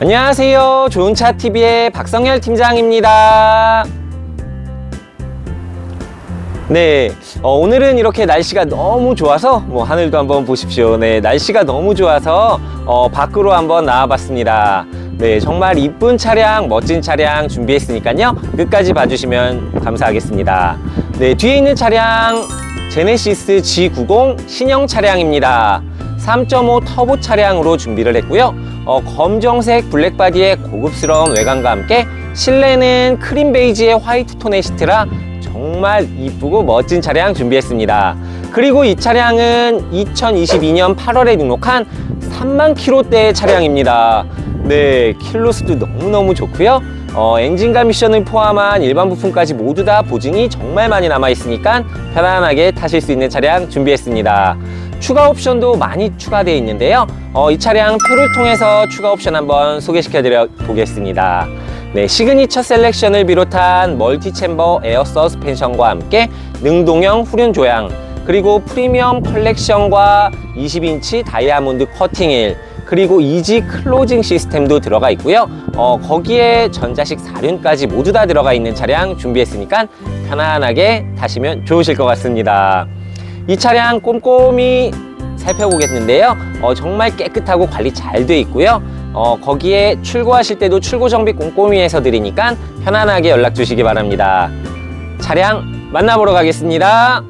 안녕하세요. 좋은차 TV의 박성열 팀장입니다. 네, 어, 오늘은 이렇게 날씨가 너무 좋아서 뭐 하늘도 한번 보십시오. 네, 날씨가 너무 좋아서 어, 밖으로 한번 나와봤습니다. 네, 정말 이쁜 차량, 멋진 차량 준비했으니까요. 끝까지 봐주시면 감사하겠습니다. 네, 뒤에 있는 차량 제네시스 G90 신형 차량입니다. 3.5 터보 차량으로 준비를 했고요. 어, 검정색 블랙바디의 고급스러운 외관과 함께 실내는 크림 베이지의 화이트 톤의 시트라 정말 이쁘고 멋진 차량 준비했습니다. 그리고 이 차량은 2022년 8월에 등록한 3만 킬로대의 차량입니다. 네, 킬로수도 너무너무 좋고요. 어, 엔진과 미션을 포함한 일반 부품까지 모두 다 보증이 정말 많이 남아 있으니까 편안하게 타실 수 있는 차량 준비했습니다. 추가 옵션도 많이 추가되어 있는데요. 어, 이 차량 표를 통해서 추가 옵션 한번 소개시켜 드려 보겠습니다. 네, 시그니처 셀렉션을 비롯한 멀티 챔버 에어 서스펜션과 함께 능동형 후륜 조향, 그리고 프리미엄 컬렉션과 20인치 다이아몬드 커팅힐, 그리고 이지 클로징 시스템도 들어가 있고요. 어, 거기에 전자식 사륜까지 모두 다 들어가 있는 차량 준비했으니까 편안하게 타시면 좋으실 것 같습니다. 이 차량 꼼꼼히 살펴보겠는데요. 어, 정말 깨끗하고 관리 잘 돼 있고요. 어, 거기에 출고하실 때도 출고 정비 꼼꼼히 해서 드리니까 편안하게 연락 주시기 바랍니다. 차량 만나보러 가겠습니다.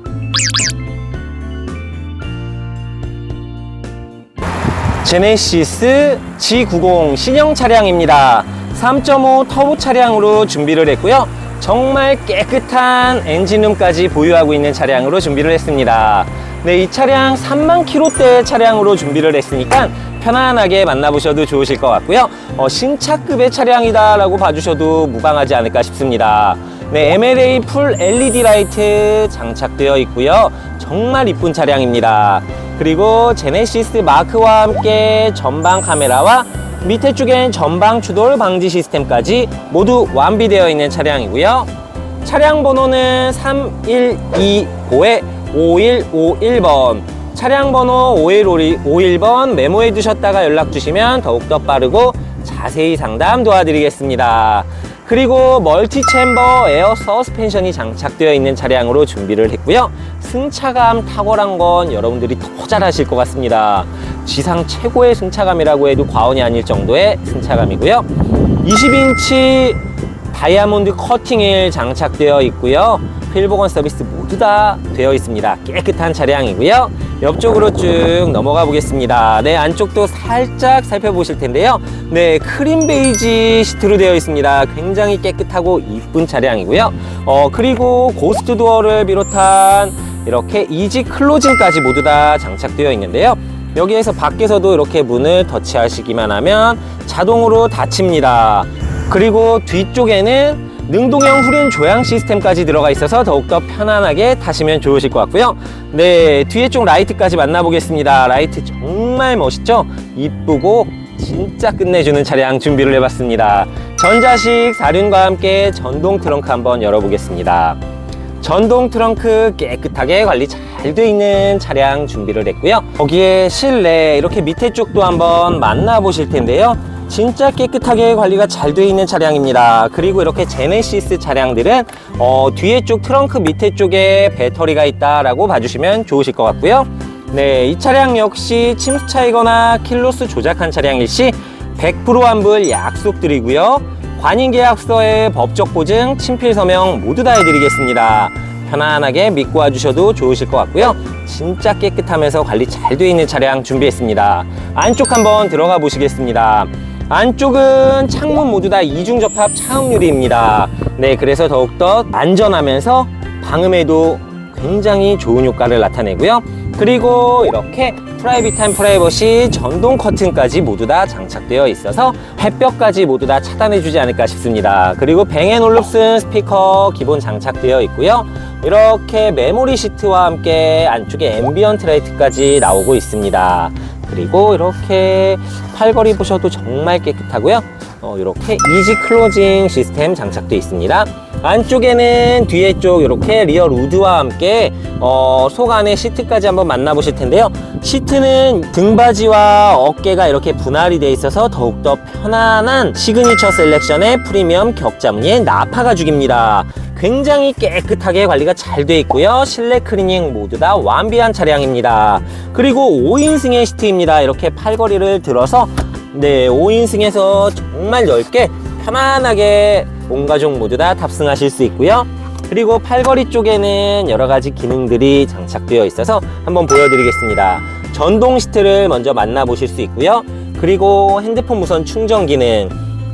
제네시스 G90 신형 차량입니다. 3.5 터보 차량으로 준비를 했고요. 정말 깨끗한 엔진룸까지 보유하고 있는 차량으로 준비를 했습니다. 네, 이 차량 3만 킬로대 차량으로 준비를 했으니까 편안하게 만나보셔도 좋으실 것 같고요. 어, 신차급의 차량이다라고 봐주셔도 무방하지 않을까 싶습니다. 네, MLA 풀 LED 라이트 장착되어 있고요. 정말 이쁜 차량입니다. 그리고 제네시스 마크와 함께 전방 카메라와 밑에 쪽엔 전방 추돌 방지 시스템까지 모두 완비되어 있는 차량이고요. 차량 번호는 3125에 5151번. 차량 번호 5151번 메모해 두셨다가 연락 주시면 더욱더 빠르고 자세히 상담 도와드리겠습니다. 그리고 멀티 챔버 에어 서스펜션이 장착되어 있는 차량으로 준비를 했고요. 승차감 탁월한 건 여러분들이 더 잘하실 것 같습니다. 지상 최고의 승차감이라고 해도 과언이 아닐 정도의 승차감이고요. 20인치 다이아몬드 커팅일 장착되어 있고요. 필보건 서비스 모두 다 되어 있습니다. 깨끗한 차량이고요. 옆쪽으로 쭉 넘어가 보겠습니다. 네, 안쪽도 살짝 살펴보실 텐데요. 네, 크림 베이지 시트로 되어 있습니다. 굉장히 깨끗하고 이쁜 차량이고요. 어, 그리고 고스트 도어를 비롯한 이렇게 이지 클로징까지 모두 다 장착되어 있는데요. 여기에서 밖에서도 이렇게 문을 터치하시기만 하면 자동으로 닫힙니다. 그리고 뒤쪽에는 능동형 후륜 조향 시스템까지 들어가 있어서 더욱더 편안하게 타시면 좋으실 것 같고요. 네, 뒤에 쪽 라이트까지 만나보겠습니다. 라이트 정말 멋있죠? 이쁘고 진짜 끝내주는 차량 준비를 해봤습니다. 전자식 사륜과 함께 전동 트렁크 한번 열어보겠습니다. 전동 트렁크 깨끗하게 관리 잘 돼 있는 차량 준비를 했고요. 거기에 실내 이렇게 밑에 쪽도 한번 만나보실 텐데요. 진짜 깨끗하게 관리가 잘돼 있는 차량입니다. 그리고 이렇게 제네시스 차량들은 어, 뒤에 쪽 트렁크 밑에 쪽에 배터리가 있다라고 봐주시면 좋으실 것 같고요. 네, 이 차량 역시 침수 차이거나 킬로수 조작한 차량일 시 100% 환불 약속드리고요. 관인 계약서에 법적 보증, 친필 서명 모두 다 해드리겠습니다. 편안하게 믿고 와주셔도 좋으실 것 같고요. 진짜 깨끗하면서 관리 잘 돼 있는 차량 준비했습니다. 안쪽 한번 들어가 보시겠습니다. 안쪽은 창문 모두 다 이중 접합 차음 유리입니다. 네, 그래서 더욱더 안전하면서 방음에도 굉장히 좋은 효과를 나타내고요. 그리고 이렇게 프라이빗한 프라이버시 전동 커튼까지 모두 다 장착되어 있어서 햇볕까지 모두 다 차단해주지 않을까 싶습니다. 그리고 뱅앤올룹슨 스피커 기본 장착되어 있고요. 이렇게 메모리 시트와 함께 안쪽에 앰비언트 라이트까지 나오고 있습니다. 그리고 이렇게 팔걸이 보셔도 정말 깨끗하고요. 어, 이렇게 이지 클로징 시스템 장착되어 있습니다. 안쪽에는 뒤에 쪽 이렇게 리어 우드와 함께 어, 속 안에 시트까지 한번 만나보실 텐데요. 시트는 등받이와 어깨가 이렇게 분할이 되어 있어서 더욱더 편안한 시그니처 셀렉션의 프리미엄 격자 무늬의 나파 가죽입니다. 굉장히 깨끗하게 관리가 잘 되어 있고요. 실내 클리닝 모두 다 완비한 차량입니다. 그리고 5인승의 시트입니다. 이렇게 팔걸이를 들어서 네, 5인승에서 정말 넓게 편안하게 온 가족 모두 다 탑승하실 수 있고요. 그리고 팔걸이 쪽에는 여러 가지 기능들이 장착되어 있어서 한번 보여드리겠습니다. 전동 시트를 먼저 만나보실 수 있고요. 그리고 핸드폰 무선 충전 기능,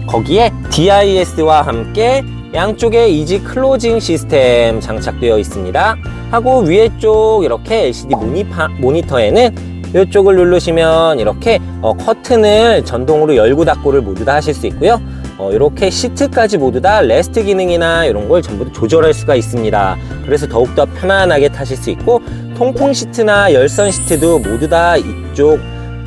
거기에 DIS와 함께 양쪽에 이지 클로징 시스템 장착되어 있습니다. 하고 위에 쪽 이렇게 LCD 모니파, 모니터에는 이쪽을 누르시면 이렇게 어, 커튼을 전동으로 열고 닫고를 모두 다 하실 수 있고요. 어, 이렇게 시트까지 모두 다 레스트 기능이나 이런 걸 전부 다 조절할 수가 있습니다. 그래서 더욱더 편안하게 타실 수 있고 통풍 시트나 열선 시트도 모두 다 이쪽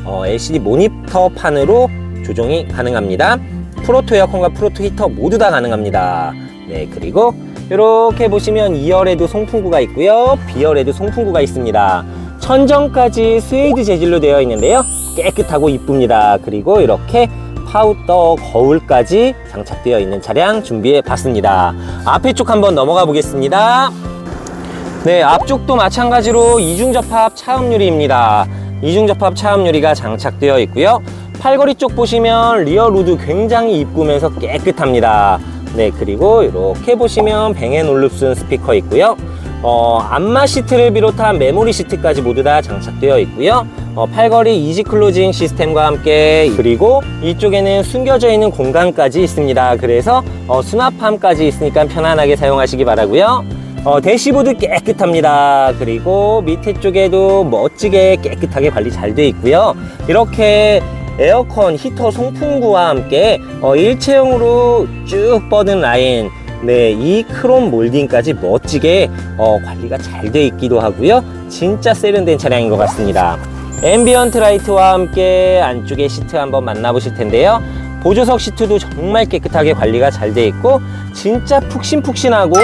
어, LCD 모니터 판으로 조정이 가능합니다. 프로토 에어컨과 프로토 히터 모두 다 가능합니다. 네, 그리고 이렇게 보시면 2열에도 송풍구가 있고요. B열에도 송풍구가 있습니다. 천정까지 스웨이드 재질로 되어 있는데요. 깨끗하고 이쁩니다. 그리고 이렇게 파우더 거울까지 장착되어 있는 차량 준비해 봤습니다. 앞에 쪽 한번 넘어가 보겠습니다. 네, 앞쪽도 마찬가지로 이중 접합 차음유리입니다. 이중 접합 차음유리가 장착되어 있고요. 팔걸이 쪽 보시면 리어 루드 굉장히 이쁘면서 깨끗합니다. 네, 그리고 이렇게 보시면 뱅앤올룹슨 스피커 있고요. 어, 안마 시트를 비롯한 메모리 시트까지 모두 다 장착되어 있고요. 어, 팔걸이 이지 클로징 시스템과 함께 그리고 이쪽에는 숨겨져 있는 공간까지 있습니다. 그래서 어, 수납함까지 있으니까 편안하게 사용하시기 바라고요. 어, 대시보드 깨끗합니다. 그리고 밑에 쪽에도 멋지게 깨끗하게 관리 잘 되어 있고요. 이렇게 에어컨 히터 송풍구와 함께 어, 일체형으로 쭉 뻗은 라인 네, 이 크롬 몰딩까지 멋지게 어, 관리가 잘 되어 있기도 하고요. 진짜 세련된 차량인 것 같습니다. 앰비언트 라이트와 함께 안쪽에 시트 한번 만나보실 텐데요. 보조석 시트도 정말 깨끗하게 관리가 잘 되어 있고 진짜 푹신푹신하고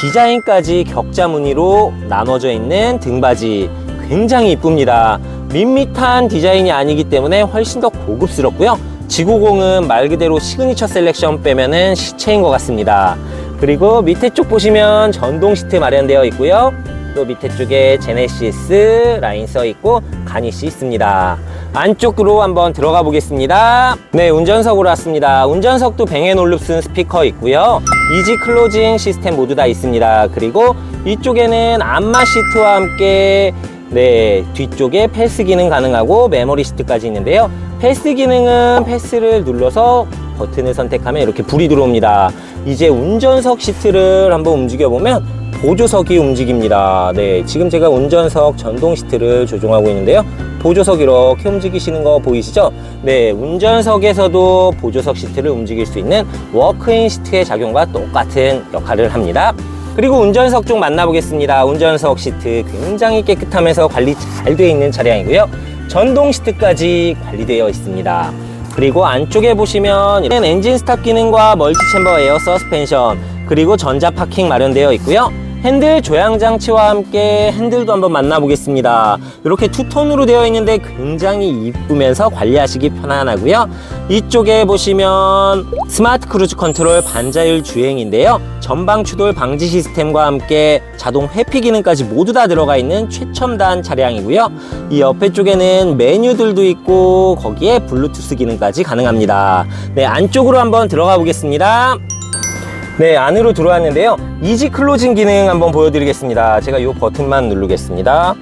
디자인까지 격자 무늬로 나눠져 있는 등받이 굉장히 이쁩니다. 밋밋한 디자인이 아니기 때문에 훨씬 더 고급스럽고요. 지구공은 말 그대로 시그니처 셀렉션 빼면은 시체인 것 같습니다. 그리고 밑에 쪽 보시면 전동 시트 마련되어 있고요. 또 밑에 쪽에 제네시스 라인 써 있고 가니시 있습니다. 안쪽으로 한번 들어가 보겠습니다. 네, 운전석으로 왔습니다. 운전석도 뱅앤올룹슨 스피커 있고요. 이지 클로징 시스템 모두 다 있습니다. 그리고 이쪽에는 안마 시트와 함께 네, 뒤쪽에 패스 기능 가능하고 메모리 시트까지 있는데요. 패스 기능은 패스를 눌러서 버튼을 선택하면 이렇게 불이 들어옵니다. 이제 운전석 시트를 한번 움직여 보면 보조석이 움직입니다. 네, 지금 제가 운전석 전동 시트를 조종하고 있는데요. 보조석 이렇게 움직이시는 거 보이시죠? 네, 운전석에서도 보조석 시트를 움직일 수 있는 워크인 시트의 작용과 똑같은 역할을 합니다. 그리고 운전석 쪽 만나보겠습니다. 운전석 시트 굉장히 깨끗하면서 관리 잘 되어 있는 차량이고요. 전동 시트까지 관리되어 있습니다. 그리고 안쪽에 보시면 엔진 스탑 기능과 멀티 챔버 에어 서스펜션 그리고 전자 파킹 마련되어 있고요. 핸들 조향 장치와 함께 핸들도 한번 만나보겠습니다. 이렇게 투톤으로 되어 있는데 굉장히 이쁘면서 관리하시기 편안하고요. 이쪽에 보시면 스마트 크루즈 컨트롤 반자율 주행인데요. 전방 추돌 방지 시스템과 함께 자동 회피 기능까지 모두 다 들어가 있는 최첨단 차량이고요. 이 옆에 쪽에는 메뉴들도 있고 거기에 블루투스 기능까지 가능합니다. 네, 안쪽으로 한번 들어가 보겠습니다. 네, 안으로 들어왔는데요. 이지 클로징 기능 한번 보여드리겠습니다. 제가 이 버튼만 누르겠습니다.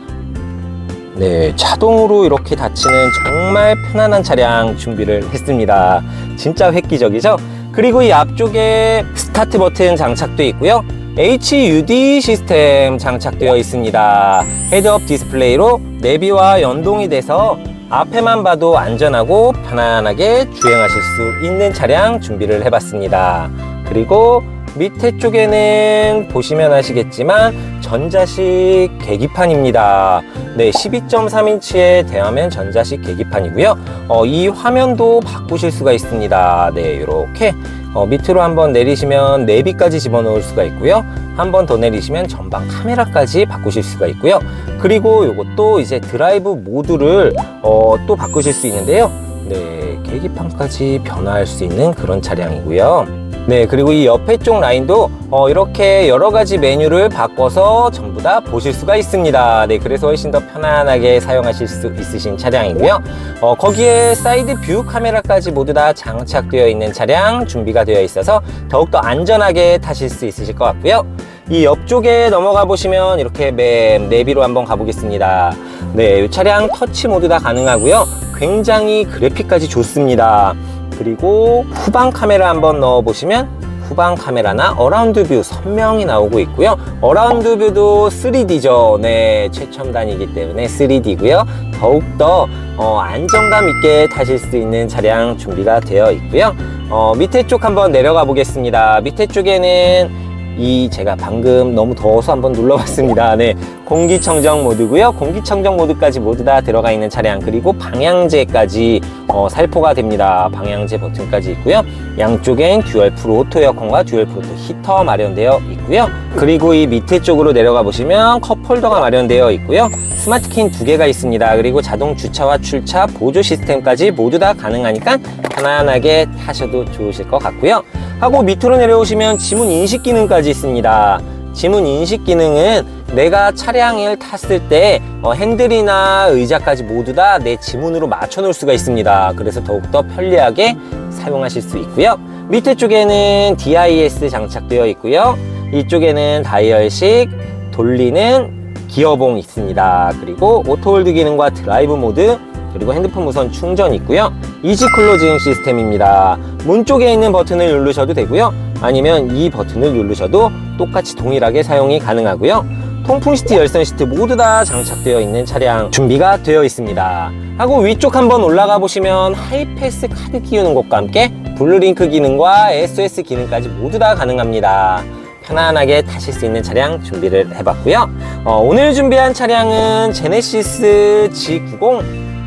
네, 자동으로 이렇게 닫히는 정말 편안한 차량 준비를 했습니다. 진짜 획기적이죠? 그리고 이 앞쪽에 스타트 버튼 장착되어 있고요. HUD 시스템 장착되어 있습니다. 헤드업 디스플레이로 내비와 연동이 돼서 앞에만 봐도 안전하고 편안하게 주행하실 수 있는 차량 준비를 해봤습니다. 그리고 밑에 쪽에는 보시면 아시겠지만 전자식 계기판입니다. 네, 12.3인치의 대화면 전자식 계기판이고요. 어, 이 화면도 바꾸실 수가 있습니다. 네, 이렇게 어, 밑으로 한번 내리시면 내비까지 집어넣을 수가 있고요. 한번 더 내리시면 전방 카메라까지 바꾸실 수가 있고요. 그리고 이것도 이제 드라이브 모드를 어, 또 바꾸실 수 있는데요. 네, 계기판까지 변화할 수 있는 그런 차량이고요. 네, 그리고 이 옆에 쪽 라인도 어, 이렇게 여러 가지 메뉴를 바꿔서 전부 다 보실 수가 있습니다. 네, 그래서 훨씬 더 편안하게 사용하실 수 있으신 차량이고요. 어, 거기에 사이드 뷰 카메라까지 모두 다 장착되어 있는 차량 준비가 되어 있어서 더욱더 안전하게 타실 수 있으실 것 같고요. 이 옆쪽에 넘어가 보시면 이렇게 맵 내비로 한번 가보겠습니다. 네, 이 차량 터치 모두 다 가능하고요. 굉장히 그래픽까지 좋습니다. 그리고 후방 카메라 한번 넣어 보시면 후방 카메라나 어라운드 뷰 선명히 나오고 있고요. 어라운드 뷰도 3D죠. 네, 최첨단이기 때문에 3D고요. 더욱더 어, 안정감 있게 타실 수 있는 차량 준비가 되어 있고요. 어, 밑에 쪽 한번 내려가 보겠습니다. 밑에 쪽에는 이 제가 방금 너무 더워서 한번 눌러봤습니다. 네, 공기청정 모드고요. 공기청정 모드까지 모두 다 들어가 있는 차량 그리고 방향제까지 어, 살포가 됩니다. 방향제 버튼까지 있고요. 양쪽엔 듀얼 프로 오토 에어컨과 듀얼 프로 오토 히터 마련되어 있고요. 그리고 이 밑에 쪽으로 내려가 보시면 컵 홀더가 마련되어 있고요. 스마트 키두 개가 있습니다. 그리고 자동 주차와 출차 보조 시스템까지 모두 다 가능하니까 편안하게 타셔도 좋으실 것 같고요. 하고 밑으로 내려오시면 지문 인식 기능까지 있습니다. 지문 인식 기능은 내가 차량을 탔을 때 어, 핸들이나 의자까지 모두 다 내 지문으로 맞춰 놓을 수가 있습니다. 그래서 더욱더 편리하게 사용하실 수 있고요. 밑에 쪽에는 DIS 장착되어 있고요. 이쪽에는 다이얼식 돌리는 기어봉 있습니다. 그리고 오토홀드 기능과 드라이브 모드 그리고 핸드폰 무선 충전 있고요. 이지 클로징 시스템입니다. 문 쪽에 있는 버튼을 누르셔도 되고요. 아니면 이 버튼을 누르셔도 똑같이 동일하게 사용이 가능하고요. 통풍 시트, 열선 시트 모두 다 장착되어 있는 차량 준비가 되어 있습니다. 하고 위쪽 한번 올라가 보시면 하이패스 카드 끼우는 것과 함께 블루링크 기능과 SOS 기능까지 모두 다 가능합니다. 편안하게 타실 수 있는 차량 준비를 해봤고요. 어, 오늘 준비한 차량은 제네시스 G90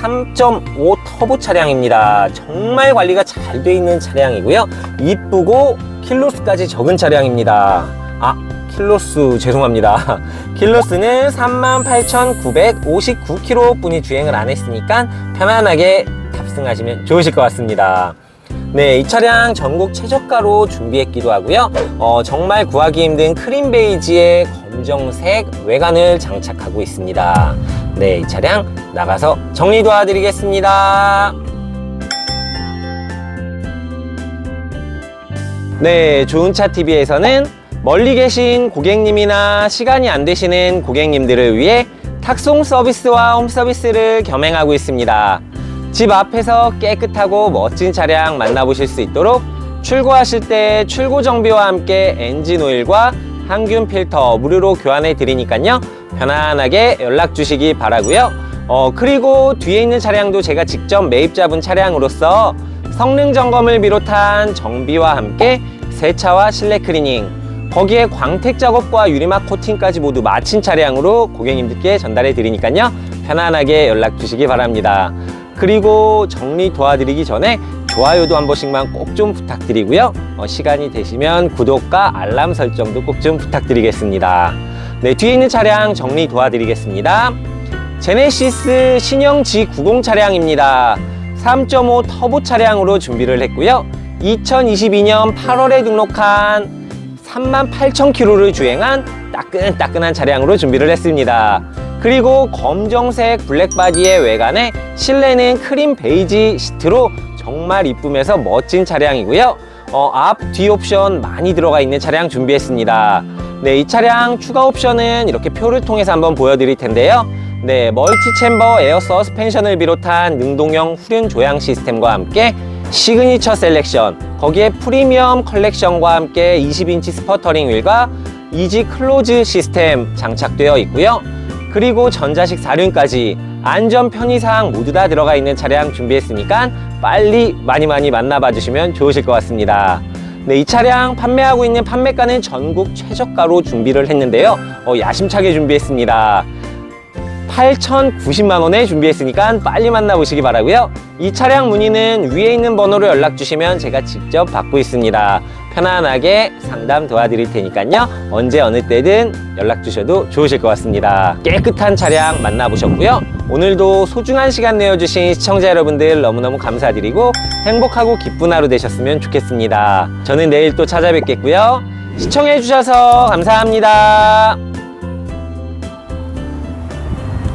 3.5 터보 차량입니다. 정말 관리가 잘 돼 있는 차량이고요. 이쁘고 킬로수까지 적은 차량입니다. 아, 킬로수 죄송합니다. 킬로수는 38,959km 뿐이 주행을 안 했으니까 편안하게 탑승하시면 좋으실 것 같습니다. 네, 이 차량 전국 최저가로 준비했기도 하고요. 어, 정말 구하기 힘든 크림 베이지의 검정색 외관을 장착하고 있습니다. 네, 이 차량 나가서 정리 도와드리겠습니다. 네, 좋은 차 TV에서는 멀리 계신 고객님이나 시간이 안 되시는 고객님들을 위해 탁송 서비스와 홈 서비스를 겸행하고 있습니다. 집 앞에서 깨끗하고 멋진 차량 만나보실 수 있도록 출고하실 때 출고 정비와 함께 엔진 오일과 항균 필터 무료로 교환해 드리니까요. 편안하게 연락 주시기 바라고요. 어, 그리고 뒤에 있는 차량도 제가 직접 매입 잡은 차량으로서 성능 점검을 비롯한 정비와 함께 세차와 실내 클리닝 거기에 광택 작업과 유리막 코팅까지 모두 마친 차량으로 고객님들께 전달해 드리니까요. 편안하게 연락 주시기 바랍니다. 그리고 정리 도와드리기 전에 좋아요도 한 번씩만 꼭 좀 부탁드리고요. 어, 시간이 되시면 구독과 알람 설정도 꼭 좀 부탁드리겠습니다. 네, 뒤에 있는 차량 정리 도와드리겠습니다. 제네시스 신형 G90 차량입니다. 3.5 터보 차량으로 준비를 했고요. 2022년 8월에 등록한 38,000km를 주행한 따끈따끈한 차량으로 준비를 했습니다. 그리고 검정색 블랙바디의 외관에 실내는 크림 베이지 시트로 정말 이쁘면서 멋진 차량이고요. 어, 앞, 뒤 옵션 많이 들어가 있는 차량 준비했습니다. 네, 이 차량 추가 옵션은 이렇게 표를 통해서 한번 보여드릴 텐데요. 네, 멀티 챔버 에어 서스펜션을 비롯한 능동형 후륜 조향 시스템과 함께 시그니처 셀렉션, 거기에 프리미엄 컬렉션과 함께 20인치 스퍼터링 휠과 이지 클로즈 시스템 장착되어 있고요. 그리고 전자식 사륜까지 안전 편의사항 모두 다 들어가 있는 차량 준비했으니까 빨리 많이 많이 만나봐 주시면 좋으실 것 같습니다. 네, 이 차량 판매하고 있는 판매가는 전국 최저가로 준비를 했는데요. 어, 야심차게 준비했습니다. 8,090만 원에 준비했으니까 빨리 만나보시기 바라고요. 이 차량 문의는 위에 있는 번호로 연락 주시면 제가 직접 받고 있습니다. 편안하게 상담 도와드릴 테니까요. 언제 어느 때든 연락 주셔도 좋으실 것 같습니다. 깨끗한 차량 만나보셨고요. 오늘도 소중한 시간 내어주신 시청자 여러분들 너무너무 감사드리고 행복하고 기쁜 하루 되셨으면 좋겠습니다. 저는 내일 또 찾아뵙겠고요. 시청해주셔서 감사합니다.